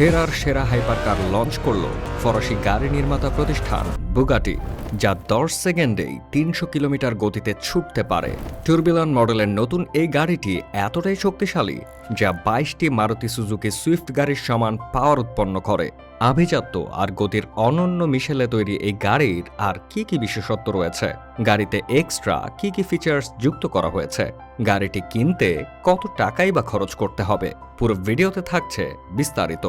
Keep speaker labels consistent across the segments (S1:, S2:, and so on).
S1: সেরার সেরা হাইপার কার লঞ্চ করল ফরাসি গাড়ি নির্মাতা প্রতিষ্ঠান বুগাটি, যা দশ সেকেন্ডেই তিনশো কিলোমিটার গতিতে ছুটতে পারে। টুরবিলন মডেলের নতুন এই গাড়িটি এতটাই শক্তিশালী যা বাইশটি মারুতি সুজুকি সুইফট গাড়ির সমান পাওয়ার উৎপন্ন করে। আভিজাত্য আর গতির অনন্য মিশেলে তৈরি এই গাড়ির আর কি কি বিশেষত্ব রয়েছে? গাড়িতে এক্সট্রা কি কি ফিচার্স যুক্ত করা হয়েছে? গাড়িটি কিনতে কত টাকাই বা খরচ করতে হবে? পুরো ভিডিওতে থাকছে বিস্তারিত।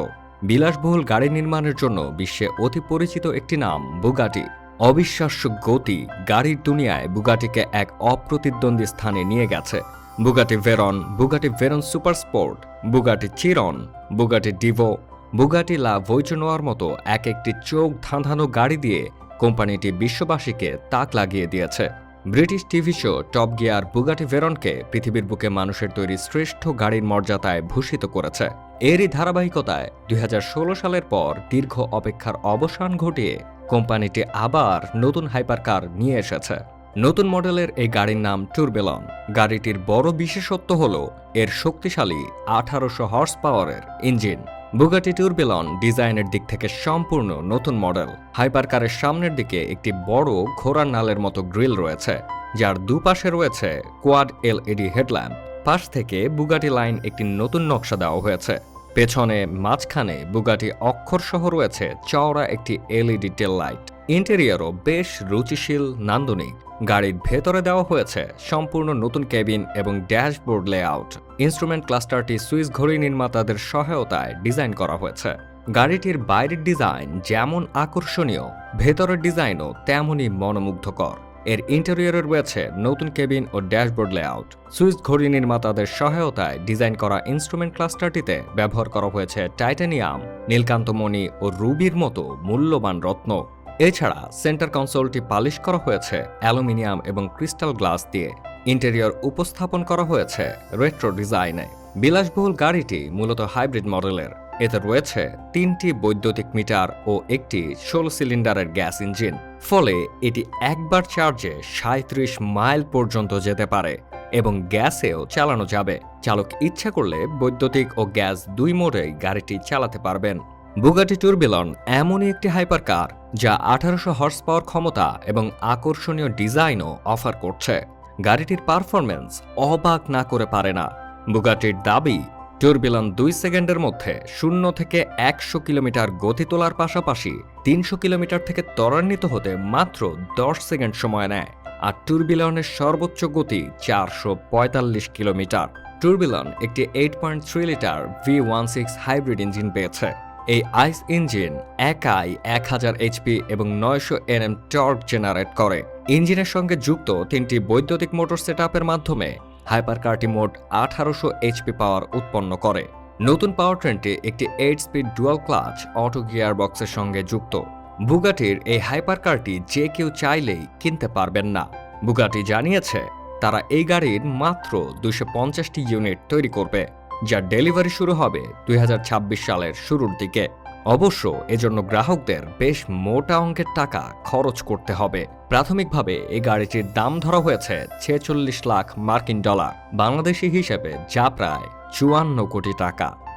S1: বিলাসবহুল গাড়ি নির্মাণের জন্য বিশ্বে অতি পরিচিত একটি নাম বুগাটি। অবিশ্বাস্য গতি গাড়ির দুনিয়ায় বুগাটিকে এক অপ্রতিদ্বন্দ্বী স্থানে নিয়ে গেছে। Bugatti Veyron Bugatti Veyron Super Sport, Bugatti Chiron, Bugatti Divo, Bugatti La Voiture Noire মতো এক একটি চোখ ধাঁধানো গাড়ি দিয়ে কোম্পানিটি বিশ্ববাসীকে তাক লাগিয়ে দিয়েছে। British TV show top gear Bugatti ভেরনকে পৃথিবীর বুকে মানুষের তৈরি শ্রেষ্ঠ গাড়ির মর্যাদায় ভূষিত করেছে। এরই ধারাবাহিকতায় দুই হাজার ষোলো সালের পর দীর্ঘ অপেক্ষার অবসান ঘটিয়ে কোম্পানিটি আবার নতুন হাইপার কার নিয়ে এসেছে। নতুন মডেলের এই গাড়ির নাম টুরবেলন। গাড়িটির বড় বিশেষত্ব হল, এর শক্তিশালী আঠারোশো হর্স পাওয়ারের ইঞ্জিন। বুগাটি টুরবেলন ডিজাইনের দিক থেকে সম্পূর্ণ নতুন মডেল। হাইপার কারের সামনের দিকে একটি বড় ঘোড়ার নালের মতো গ্রিল রয়েছে, যার দুপাশে রয়েছে কোয়াড এলইডি হেডল্যাম্প। পাশ থেকে বুগাটি লাইন একটি নতুন নকশা দেওয়া হয়েছে। পেছনে মাঝখানে বুগাটি অক্ষর সহ রয়েছে চওড়া একটি এলইডি টেল লাইট ইন্টেরিয়ারও বেশ রুচিশীল, নান্দনিক। গাড়ির ভেতরে দেওয়া হয়েছে সম্পূর্ণ নতুন কেবিন এবং ড্যাশবোর্ড লেআউট ইনস্ট্রুমেন্ট ক্লাস্টারটি সুইস ঘড়ি নির্মাতাদের সহায়তায় ডিজাইন করা হয়েছে। গাড়িটির বাইরের ডিজাইন যেমন আকর্ষণীয়, ভেতরের ডিজাইনও তেমনই মনোমুগ্ধকর। এর ইন্টেরিয়রে রয়েছে নতুন কেবিন ও ড্যাশবোর্ড লেআউট সুইস ঘড়ি নির্মাতাদের সহায়তায় ডিজাইন করা ইনস্ট্রুমেন্ট ক্লাস্টারটিতে ব্যবহার করা হয়েছে টাইটানিয়াম নীলকান্তমণি ও রুবির মতো মূল্যবান রত্ন। এছাড়া সেন্টার কনসোলটি পালিশ করা হয়েছে অ্যালুমিনিয়াম এবং ক্রিস্টাল গ্লাস দিয়ে। ইন্টেরিয়র উপস্থাপন করা হয়েছে রেট্রো ডিজাইনে বিলাসবহুল গাড়িটি মূলত হাইব্রিড মডেলের এতে রয়েছে তিনটি বৈদ্যুতিক মিটার ও একটি ষোলো সিলিন্ডারের গ্যাস ইঞ্জিন। ফলে এটি একবার চার্জে সাঁত্রিশ মাইল পর্যন্ত যেতে পারে এবং গ্যাসেও চালানো যাবে। চালক ইচ্ছা করলে বৈদ্যুতিক ও গ্যাস দুই মোডেই গাড়িটি চালাতে পারবেন। বুগাটি টুরবিলন এমনই একটি হাইপার কার যা আঠারোশো হর্স পাওয়ার ক্ষমতা এবং আকর্ষণীয় ডিজাইনও অফার করছে। গাড়িটির পারফরমেন্স অবাক না করে পারে না। বুগাটির দাবি টুরবিলন দুই সেকেন্ডের মধ্যে শূন্য থেকে একশো কিলোমিটার গতি তোলার পাশাপাশি তিনশো কিলোমিটার থেকে ত্বরান্বিত হতে মাত্র দশ সেকেন্ড সময় নেয়। আর টুরবিলনের সর্বোচ্চ গতি চারশো পঁয়তাল্লিশ কিলোমিটার। টুরবিলন একটি eight point three litre V one six hybrid engine পেয়েছে। এই আইস ইঞ্জিন একাই এক হাজার এইচপি এবং নয়শো এনএম টর্ক জেনারেট করে। ইঞ্জিনের সঙ্গে যুক্ত তিনটি বৈদ্যুতিক মোটর সেটআপের মাধ্যমে হাইপার কারটি মোট আঠারোশো এইচপি পাওয়ার উৎপন্ন করে। নতুন পাওয়ার ট্রেনটি একটি eight speed dual clutch auto gear বক্সের সঙ্গে যুক্ত। বুগাটির এই হাইপার কারটি যে কেউ চাইলেই কিনতে পারবেন না। বুগাটি জানিয়েছে, তারা এই গাড়ির মাত্র দুশো পঞ্চাশটি ইউনিট তৈরি করবে যার ডেলিভারি শুরু হবে দুই হাজার ছাব্বিশ সালের শুরুর দিকে। অবশ্য এজন্য গ্রাহকদের বেশ মোটা অঙ্কের টাকা খরচ করতে হবে। প্রাথমিকভাবে এই গাড়িটির দাম ধরা হয়েছে ছেচল্লিশ লাখ মার্কিন ডলার, বাংলাদেশি হিসেবে যা প্রায় চুয়ান্ন কোটি টাকা।